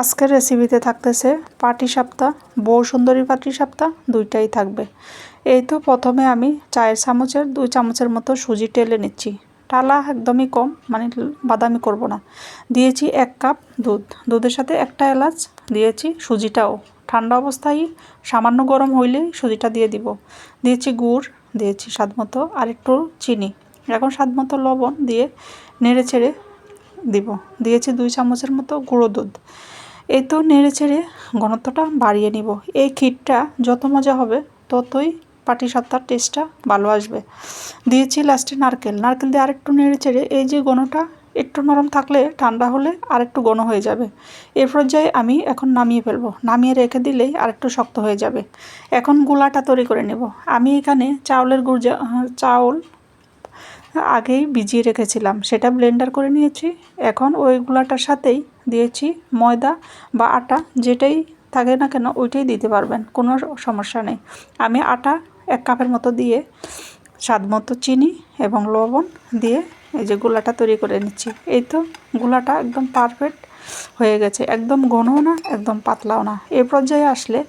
আজকের রেসিপিতে থাকতেছে পাটি সাপ্তা বউ সুন্দরী পাটি সাপ্তা দুইটাই থাকবে। এই তো প্রথমে আমি চায়ের চামচের, দুই চামচের মতো সুজি টেলে নিচ্ছি। টালা একদমই কম মানে বাদামি করব না। দিয়েছি এক কাপ দুধ। দুধের সাথে একটা এলাচ, দিয়েছি সুজিটাও। ঠান্ডা অবস্থায় সামান্য গরম হইলেই সুজিটা দিয়ে দিব। দিয়েছি গুড়, দিয়েছি স্বাদ মতো আর একটু চিনি। এখন স্বাদ মতো লবণ দিয়ে নেড়ে ছেড়ে দিব। দিয়েছি দুই চামচের মতো গুঁড়ো দুধ। এই তো নেড়ে ছেড়ে ঘনত্বটা বাড়িয়ে নিব। এই ক্ষীরটা যত মজা হবে, ততই পাটি সাপটার টেস্টটা ভালো আসবে। দিয়েছি লাস্টে নারকেল। নারকেল দিয়ে আরেকটু নেড়ে চেড়ে এই যে ঘনটা একটু নরম থাকলে ঠান্ডা হলে আরেকটু ঘন হয়ে যাবে। এ পর্যায়ে আমি এখন নামিয়ে ফেলব। নামিয়ে রেখে দিলেই আরেকটু শক্ত হয়ে যাবে। এখন গুলাটা তৈরি করে নেব। আমি এখানে চাউলের গুড় চাউল আগেই ভিজিয়ে রেখেছিলাম। সেটা ব্লেন্ডার করে নিয়েছি। এখন ওই গুলাটার সাথেই দিয়েছি ময়দা বা আটা, যেটাই থাকে না কেন ওইটাই দিতে পারবেন, কোনো সমস্যা নেই। আমি আটা এক কাপের মতো দিয়ে, স্বাদ মতো চিনি এবং লবণ দিয়ে এই যে গুলাটা তৈরি করে নিচ্ছি। এই তো গুলাটা একদম পারফেক্ট হয়ে গেছে। একদম ঘনও না, একদম পাতলাও না। এই পর্যায়ে আসলে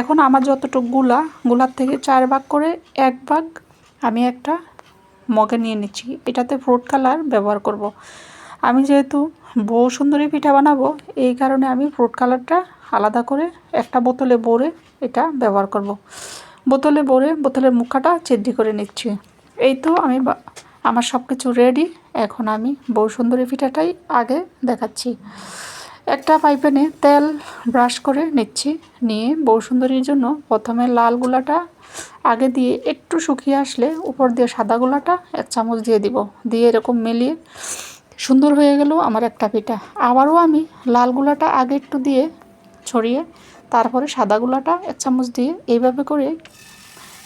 এখন আমার যতটুকু গুলা, গুলার থেকে চার ভাগ করে এক ভাগ আমি একটা মগে নিয়ে নিচ্ছি এটাতে ফ্রুট কালার ব্যবহার করব। আমি যেহেতু বউ সুন্দরী পিঠা বানাবো, এই কারণে আমি ফ্রুট কালারটা আলাদা করে একটা বোতলে ভরে এটা ব্যবহার করব। বোতলে ভরে বোতলের মুখাটা চেদ্রি করে নিচ্ছি এই তো আমি আমার সব কিছু রেডি এখন আমি বউ সুন্দরী পিঠাটাই আগে দেখাচ্ছি একটা পাইপেনে তেল ব্রাশ করে নিচ্ছি। নিয়ে বউ সুন্দরীর জন্য প্রথমে লাল গুলাটা, আগে দিয়ে একটু শুকিয়ে আসলে উপর দিয়ে সাদা গুলাটা এক চামচ দিয়ে দিব। দিয়ে এরকম মিলিয়ে সুন্দর হয়ে গেল আমার একটা পিঠা। আবারও আমি লাল গুলাটা আগে একটু দিয়ে ছড়িয়ে, তারপরে সাদা গুলাটা এক চামচ দিয়ে এইভাবে করে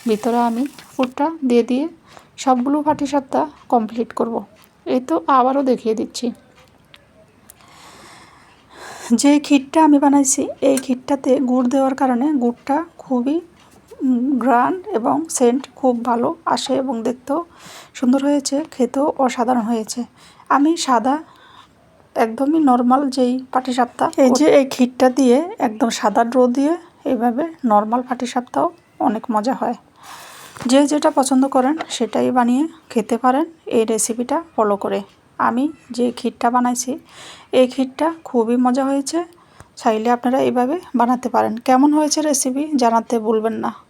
ভিতরে আমি ফুটটা দিয়ে দিয়ে সবগুলো পাটি সাপটা কমপ্লিট করব। এই তো আবারও দেখিয়ে দিচ্ছি। যে ক্ষীরটা আমি বানাইছি, এই ক্ষীরটাতে গুড় দেওয়ার কারণে গুড়টা খুবই গ্রান এবং সেন্ট খুব ভালো আসে এবং দেখতেও সুন্দর হয়েছে, খেতেও অসাধারণ হয়েছে। আমি সাদা, একদমই নর্মাল যেই পাটিসাপটা, এই যে এই ক্ষীরটা দিয়ে একদম সাদা ড্রো দিয়ে এইভাবে নর্মাল পাটিসাপটাও অনেক মজা হয়। যে যেটা পছন্দ করেন সেটাই বানিয়ে খেতে পারেন, এই রেসিপিটা ফলো করে। আমি যে ক্ষীরটা বানাইছি, এই ক্ষীরটা খুবই মজা হয়েছে। চাইলে আপনারা এইভাবে বানাতে পারেন। কেমন হয়েছে রেসিপি জানাতে ভুলবেন না।